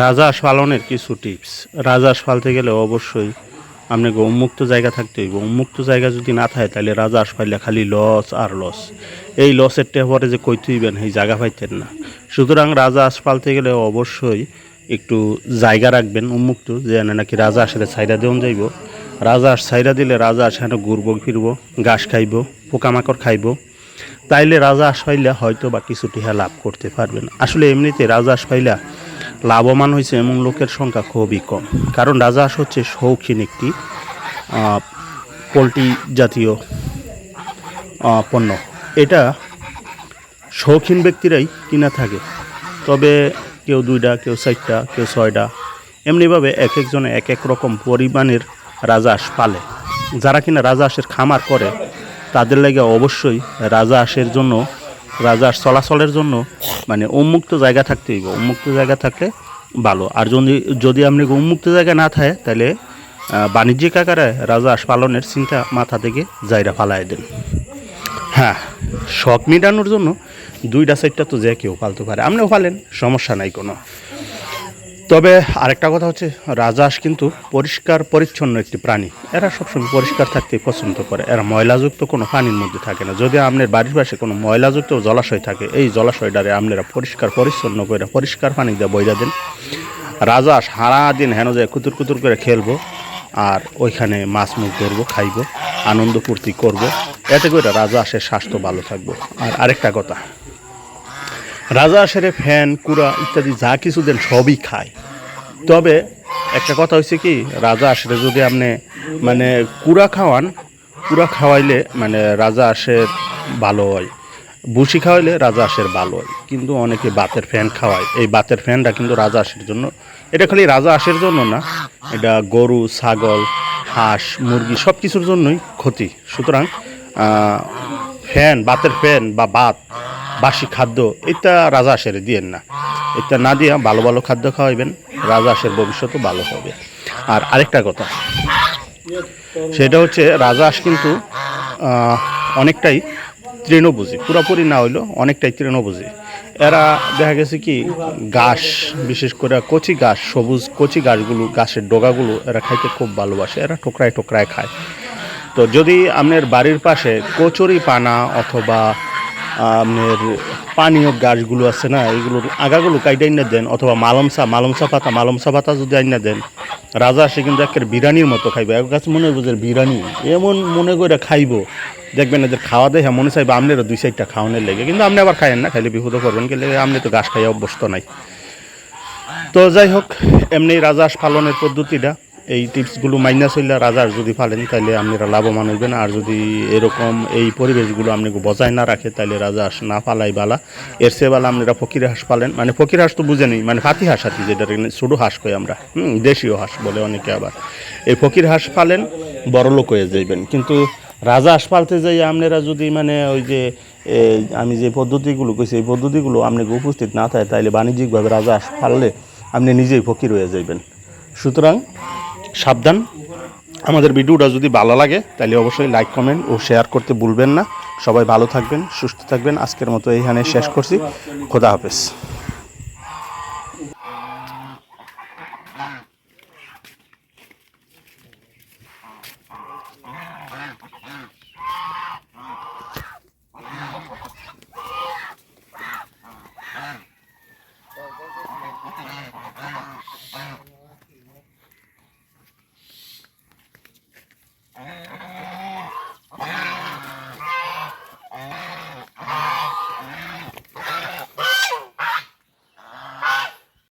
রাজহাঁস পালনের কিছু টিপস রাজহাঁস পালতে গেলে অবশ্যই আপনাকে উন্মুক্ত জায়গা থাকতে হইব। উন্মুক্ত জায়গা যদি না থাকে, তাহলে রাজহাঁস পাইলে খালি লস আর লস এই লসের পরে যে কই তুইবেন এই জায়গা পাইতেন না। সুতরাং রাজহাঁস পালতে গেলে অবশ্যই একটু জায়গা রাখবেন উন্মুক্ত, যে নাকি রাজহাঁসের ছাইরা দেওয়া যাইব। রাজহাঁস ছাইরা দিলে রাজা রাজহাঁস এখানে ঘুরবো ফিরবো, ঘাস খাইব, পোকামাকড় খাইব। তাইলে রাজহাঁস পাইলে হয়তো বা কিছু টিহা লাভ করতে পারবেন। আসলে এমনিতে রাজহাঁস পাইলা লাভবান হয়েছে এমন লোকের সংখ্যা খুবই কম। কারণ রাজহাঁস হচ্ছে শৌখিন একটি পোলট্রি জাতীয় পণ্য। এটা শৌখিন ব্যক্তিরাই কিনা থাকে। তবে কেউ দুইটা, কেউ চারটা, কেউ ছয়টা, এমনিভাবে এক একজনে এক এক রকম পরিমাণের রাজহাঁস পালে। যারা কিনা রাজহাঁসের খামার করে, তাদের লাগে অবশ্যই রাজহাঁসের জন্য রাজহাঁস চলাচলের জন্য মানে উন্মুক্ত জায়গা থাকতে হইব। উন্মুক্ত জায়গা থাকলে ভালো। আর যদি যদি আপনি উন্মুক্ত জায়গা না থাকে, তাহলে বাণিজ্যিক আকারে রাজহাঁস পালনের চিন্তা মাথা থেকে জায়গা ফালাই দেন। হ্যাঁ শখ মেটানোর জন্য দুইটা সাইডটা তো যে কেউ পালতে পারে। আপনিও পালেন, সমস্যা নাই কোনো। তবে আরেকটা কথা হচ্ছে রাজহাঁস কিন্তু পরিষ্কার, পরিচ্ছন্ন একটি প্রাণী। এরা সবসময় পরিষ্কার থাকতে পছন্দ করে। এরা ময়লাযুক্ত কোনো পানির মধ্যে থাকে না। যদি আপনার বাড়ির পাশে কোনো ময়লাযুক্ত জলাশয় থাকে, এই জলাশয়টারে আপনারা পরিষ্কার, পরিচ্ছন্ন করে পরিষ্কার পানি দিয়ে বইরা দেন। রাজহাঁস সারা দিন হেন যায় কুতুর কুতুর করে খেলব, আর ওইখানে মাছ মুখ ধরবো, খাইবো, আনন্দ ফুর্তি করব, এতে করে রাজহাঁসের স্বাস্থ্য ভালো থাকব। আর আরেকটা কথা রাজা আসেরে ফ্যান কুড়া ইত্যাদি যা কিছু দেন সবই খায়। তবে একটা কথা হচ্ছে কি, রাজা আসলে যদি আপনি মানে কুড়া খাওয়ান কুড়া খাওয়াইলে মানে রাজা আসের ভালো হয়। বুসি খাওয়াইলে রাজা আসের ভালো হয়। কিন্তু অনেকে বাতের ফ্যান খাওয়ায়। এই বাতের ফ্যানটা কিন্তু রাজা আসের জন্য, এটা খালি রাজা আসের জন্য না, এটা গরু, ছাগল, হাঁস, মুরগি সব কিছুর জন্যই ক্ষতি। সুতরাং ফ্যান, বাতের ফ্যান বা বাত বাসি খাদ্য এটা রাজা আসের দিয়েন না। এটা না দিয়ে ভালো ভালো খাদ্য খাওয়াইবেন রাজা আসের ভবিষ্যতও ভালো হবে। আর আরেকটা কথা সেটা হচ্ছে রাজহাঁস কিন্তু আহ, অনেকটাই তৃণভোজী। পুরোপুরি না হইলেও অনেকটাই তৃণভোজী। এরা দেখা গেছে কি ঘাস বিশেষ করে কচি ঘাস সবুজ কচি ঘাসগুলো ঘাসের ডোগাগুলো এরা খাইতে খুব ভালোবাসে এরা টোকরায় টোকরায় খায়। তো যদি আপনার বাড়ির পাশে কচুরি পানা অথবা আপনার পানীয় গাছগুলো আছে না এগুলোর আগাগুলো কাইটে আইনা দেন, অথবা মালমসা মালমসা পাতা মালমসা পাতা যদি আইনা দেন, রাজা আসে কিন্তু একের বিরিয়ানির মতো খাইবে। এক গাছ মনে হইব যে বিরিয়ানি এমন মনে করে খাইব। দেখবেন এদের খাওয়া দেখে মনে চাইবে আপনারও দুই সাইডটা খাওয়ানোর লেগে, কিন্তু আপনি আবার খাইয়েন না, খাইলে বিপদ করবেন গেলে আপনি তো গাছ খাইয়া অভ্যস্ত নাই। তো যাই হোক, এমনি রাজহাঁস পালনের পদ্ধতিটা। এই টিপসগুলো মাইনাস হইলে রাজার যদি ফালেন তাহলে আপনারা লাভবান হইবেন। আর যদি এরকম এই পরিবেশগুলো আপনাকে বজায় না রাখে তাহলে রাজহাঁস না পালাই বালা। এর চেয়ে বালা আপনারা ফকির হাঁস পালেন। মানে ফকির হাঁস তো বুঝে নেই মানে ফাতি হাঁস আছি যেটা ছোটো হাঁস কই আমরা, হুম, দেশীয় হাঁস বলে অনেকে আবার। এই ফকির হাঁস পালেন, বড় লোক হয়ে যাইবেন। কিন্তু রাজহাঁস পালতে যাই আপনারা যদি মানে ওই যে আমি যে পদ্ধতিগুলো কইছি, এই পদ্ধতিগুলো আপনাকে উপস্থিত না থাকে তাইলে বাণিজ্যিকভাবে রাজহাঁস পাললে আপনি নিজেই ফকির হয়ে যাইবেন। সুতরাং সাবধান। আমাদের ভিডিওটা যদি ভালো লাগে, তাহলে অবশ্যই লাইক কমেন্ট ও শেয়ার করতে ভুলবেন না। সবাই ভালো থাকবেন, সুস্থ থাকবেন। আজকের মতো এইখানে শেষ করছি। খোদা হাফেজ।